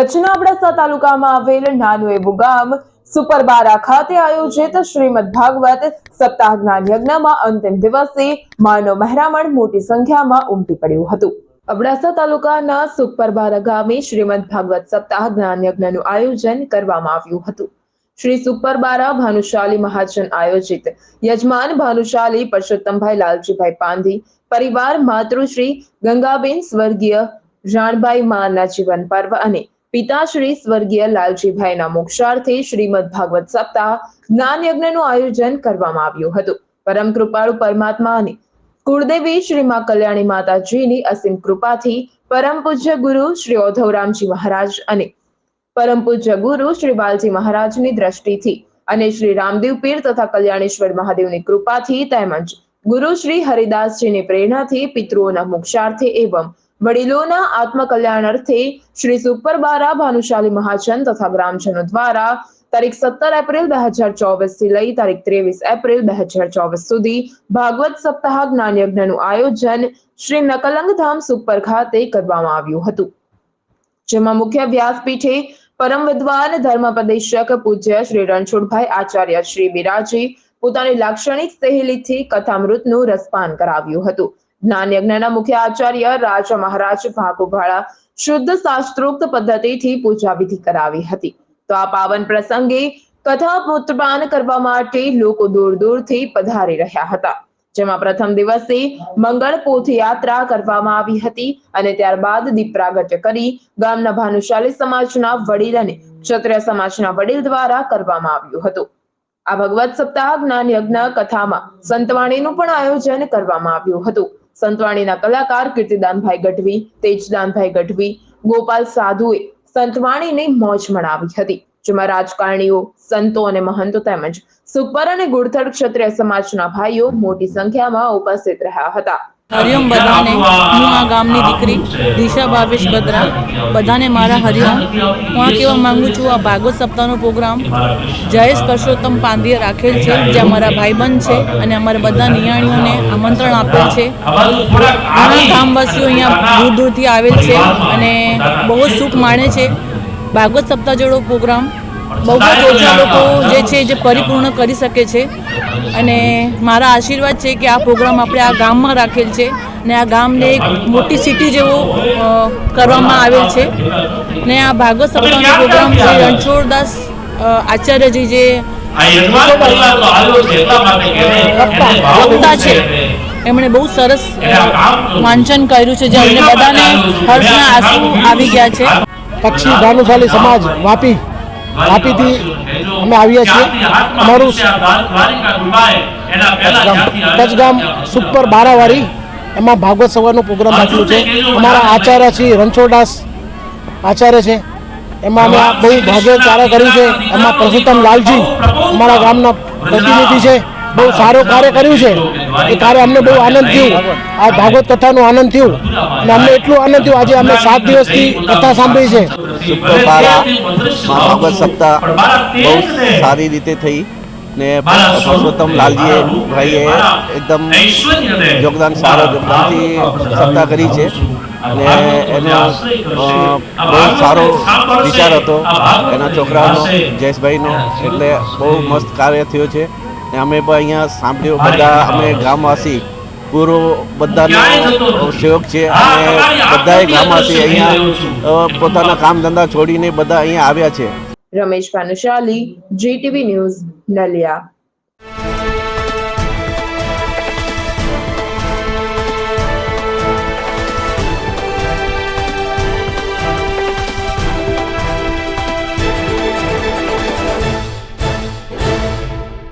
કચ્છના અબડાસા તાલુકામાં આવેલ નાનું એવું ગામ સુપરબારા ખાતે આયોજિત શ્રીમદ ભાગવત સપ્તાહ જ્ઞાન યજ્ઞમાં અંતિમ દિવસે માનવ મહેરામણ મોટી સંખ્યામાં ઉમટી પડ્યું હતું. અબડાસા તાલુકાના સુપરબારા ગામે શ્રીમદ ભાગવત સપ્તાહ જ્ઞાન યજ્ઞનું આયોજન કરવામાં આવ્યું હતું. શ્રી સુપરબારા ભાનુશાલી મહાજન આયોજિત યજમાન ભાનુશાલી પરસોત્તમભાઈ લાલજીભાઈ પાંધી, પરિવાર માતૃશ્રી ગંગાબેન સ્વર્ગીય રાણભાઈ માના જીવન પર્વ અને પિતાશ્રી સ્વર્ગીય લાલજીભાઈના મોક્ષાર્થે શ્રીમદ ભાગવત સપ્તાહ જ્ઞાન યજ્ઞનું આયોજન કરવામાં આવ્યું હતું. પરમ કૃપાળુ પરમાત્મા અને કુળદેવી શ્રી કલ્યાણી માતાજીની અસીમ કૃપાથી પરમ પૂજ્ય ગુરુ શ્રી ઓધવરામજી મહારાજ અને પરમ પૂજ્ય ગુરુ શ્રી બાલજી મહારાજની દ્રષ્ટિથી અને શ્રી રામદેવ પીર તથા કલ્યાણેશ્વર મહાદેવની કૃપાથી તેમજ ગુરુ શ્રી હરિદાસજીની પ્રેરણાથી પિતૃઓના મોક્ષાર્થે એવં વડીલોના આત્મકલ્યાણ અર્થે શ્રી સુપરબારા ભાનુશાલી મહાજન તથા ગ્રામજનો દ્વારા તારીખ સત્તર એપ્રિલ બે હજાર ચોવીસથી લઈ તારીખ ત્રેવીસ એપ્રિલ બે હજાર ચોવીસ સુધી ભાગવત સપ્તાહ જ્ઞાન યજ્ઞનું આયોજન શ્રી નકલંગ ધામ સુપર ખાતે કરવામાં આવ્યું હતું. જેમાં મુખ્ય વ્યાસપીઠે પરમ વિદ્વાન ધર્મપદેશક પૂજ્ય શ્રી રણછોડભાઈ આચાર્ય શ્રી બિરાજી પોતાની લાક્ષણિક સહેલીથી કથામૃતનું રસપાન કરાવ્યું હતું. જ્ઞાન યજ્ઞના મુખ્ય આચાર્ય રાજા મહારાજ ભાગુભાળા શુદ્ધ શાસ્ત્રોક્ત પદ્ધતિથી પૂજા વિધિ કરાવી હતી. તો આ પાવન પ્રસંગે કથા પુત્રપાન કરવા માટે લોકો દૂર દૂરથી પધારી રહ્યા હતા. જેમાં પ્રથમ દિવસે મંગળ પોથ યાત્રા કરવામાં આવી હતી અને ત્યારબાદ દીપ પ્રાગટ્ય કરી ગામના ભાનુશાલી સમાજના વડીલ અને ક્ષત્રિય સમાજના વડીલ દ્વારા કરવામાં આવ્યું હતું. આ ભગવત સપ્તાહ જ્ઞાન યજ્ઞ કથામાં સંતવાણીનું પણ આયોજન કરવામાં આવ્યું હતું. સંતવાણીના કલાકાર કીર્તિદાનભાઈ ગઢવી, તેજદાનભાઈ ગઢવી, ગોપાલ સાધુએ સંતવાણીને મોજ મનાવી હતી, જેમાં રાજકારણીઓ, સંતો અને મહંતો તેમજ સુપર અને ગુડથડ ક્ષત્રિય સમાજના ભાઈઓ મોટી સંખ્યામાં ઉપસ્થિત રહ્યા હતા. હરિઓમ બધાને હું આ ગામની દીકરી દિશા ભાવેશ બદ્રા. બધાને મારા હરિઓમ હું આ કહેવા માંગુ છું આ ભાગવત સપ્તાહનો પ્રોગ્રામ જયેશ પરસોત્તમ પાંધીએ રાખેલ છે જે અમારા ભાઈબંધ છે અને અમારા બધા નિયાણીઓને આમંત્રણ આપેલ છે. ઘણા ગામવાસીઓ અહીંયા દૂર દૂરથી આવેલ છે અને બહુ જ સુખ માણે છે. ભાગવત સપ્તાહ જેવો પ્રોગ્રામ બહુ જ ઓછા લોકો જે છે જે પરિપૂર્ણ કરી શકે છે. અને મારા આશીર્વાદ છે કે આ પ્રોગ્રામ આપણે આ ગામમાં રાખેલ છે ને આ ગામને એક મોટી સિટી જેવો કરવામાં આવેલ છે. ને આ ભાગવત સપ્તાહનો પ્રોગ્રામ શ્રી રણછોડદાસ આચાર્યજી જે વક્તા છે એમણે બહુ સરસ વાંચન કર્યું છે જે અમને બધાને હર્ષના આંસુ આવી ગયા છે. પક્ષી ભાનુશાલી સમાજ વાપી. વાપીથી અમે આવ્યા છીએ. અમારું કચ્છ ગામ સુપર બારાવાળી એમાં ભાગવત સવારનો પ્રોગ્રામ રાખ્યો છે. અમારા આચાર્ય શ્રી રણછોડદાસ આચાર્ય છે. એમાં અમે બહુ ભાગ્ય કાર્ય કર્યું છે. એમાં પરસોત્તમ લાલજી અમારા ગામના પ્રતિનિધિ છે. બહુ સારું કાર્ય કર્યું છે. એ કાર્ય અમને બહુ આનંદ થયું. આ ભાગવત કથાનો આનંદ થયું. અને અમને એટલું આનંદ થયું, આજે અમે સાત દિવસથી કથા સાંભળી છે. ભાગવત સપ્તાહ બહુ સારી રીતે થઈ ને પુરુષોત્તમ લાલજીએ, ભાઈએ એકદમ યોગદાન, સારો યોગદાનથી સત્તા કરી છે. ને એનો બહુ સારો વિચાર હતો. એના છોકરાનો, જયેશભાઈનો, એટલે બહુ મસ્ત કાર્ય થયો છે. ને અમે પણ અહીંયા સાંભળ્યું બધા અમે ગામવાસી પૂરો બધાનો સેવક છે. અને બધાએ ગામવાસી અહીંયા પોતાના કામ ધંધા છોડીને બધા અહીંયા આવ્યા છે. Ramesh Bhanushali GTV news Naliya.